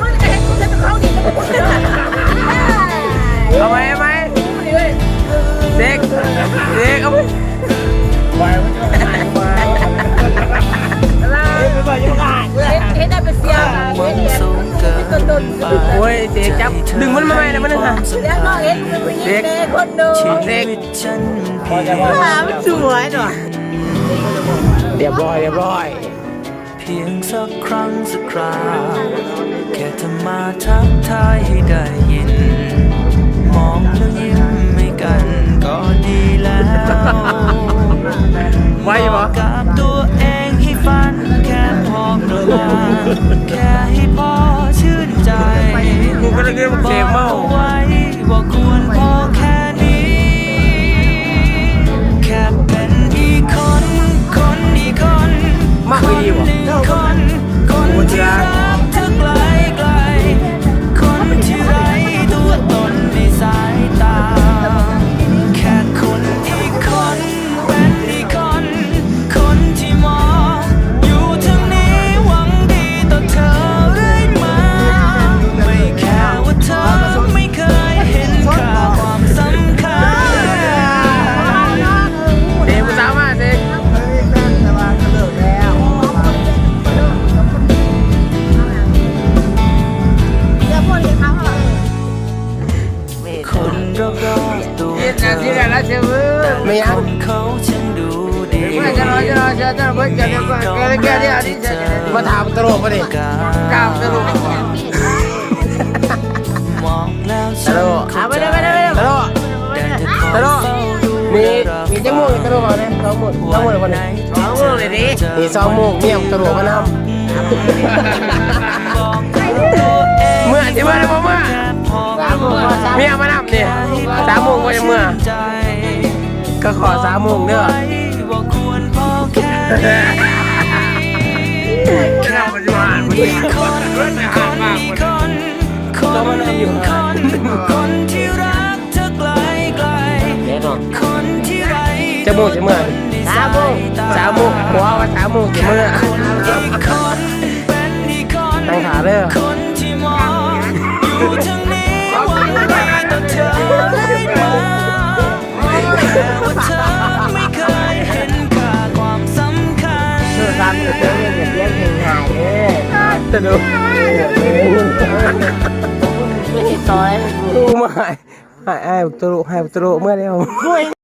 มันจะเห็นกูจะเข้าดีแล้วกูจะเอาไหมเอาไหมเด็กเด็กเอาไหมเห็นได้เป็นเสียเห็นเห็นต้นต้นโอ้ยเด็กจับดึงมันมาไหมนะมันนึงอะแล้วน้องเห็นเป็นผู้หญิงเด็กคนดูเด็กหามันสวยหน่อยเรียบร้อยเรียบร้อย พียงสักครั้งสักคราว แค่เธอมาทักทายให้ได้ยิน มองแล้วยิ้มไม่กันก็ดีแล้วไหวปะกับตัวเองให้ฝันแค่พอประมาณแค่ให้พอชื่นใจกูก็เลยเรียกว่าเกมเมาบอกเอาไว้ว่า ไม่ยังคนเขาฉันดูดีไม่จะรอจะรอจะจะเพิ่งจะเดี๋ยวก่อนแกแกเนี่ยอันนี้จะมาถามตลกมาดิกล้ามตลกมองแล้วตฉัลนกอะไม่ได้ไม่ได้ไม่ได้ตลกได้แต่คอยตลกมีมีจมูกตลกเอาเนี่ยสองหมดสองหมดคนไหนสองหมดเลยดิมีสองหมูกเมี่ยตลกมานำเอเมื่อที่เมื่อได้บ่เมื่อเมียมานำเนี่ยสามโมงก็จะเมื่อ ก็ขอสามโมงเด้อไว้ว่าควรพอแค่นี้จะทำปัจจุบันอีกคนคนอีกคนคนอีกคนคนที่รักเธอไกลไกลคนที่ไรจมูกจะเมื่อสามโมงสามโมงหัวว่าสามโมงจะเมื่อ ตลกไม่ใช่ซอยดูมาหายหายตลกหายตลกเมื่อเดียว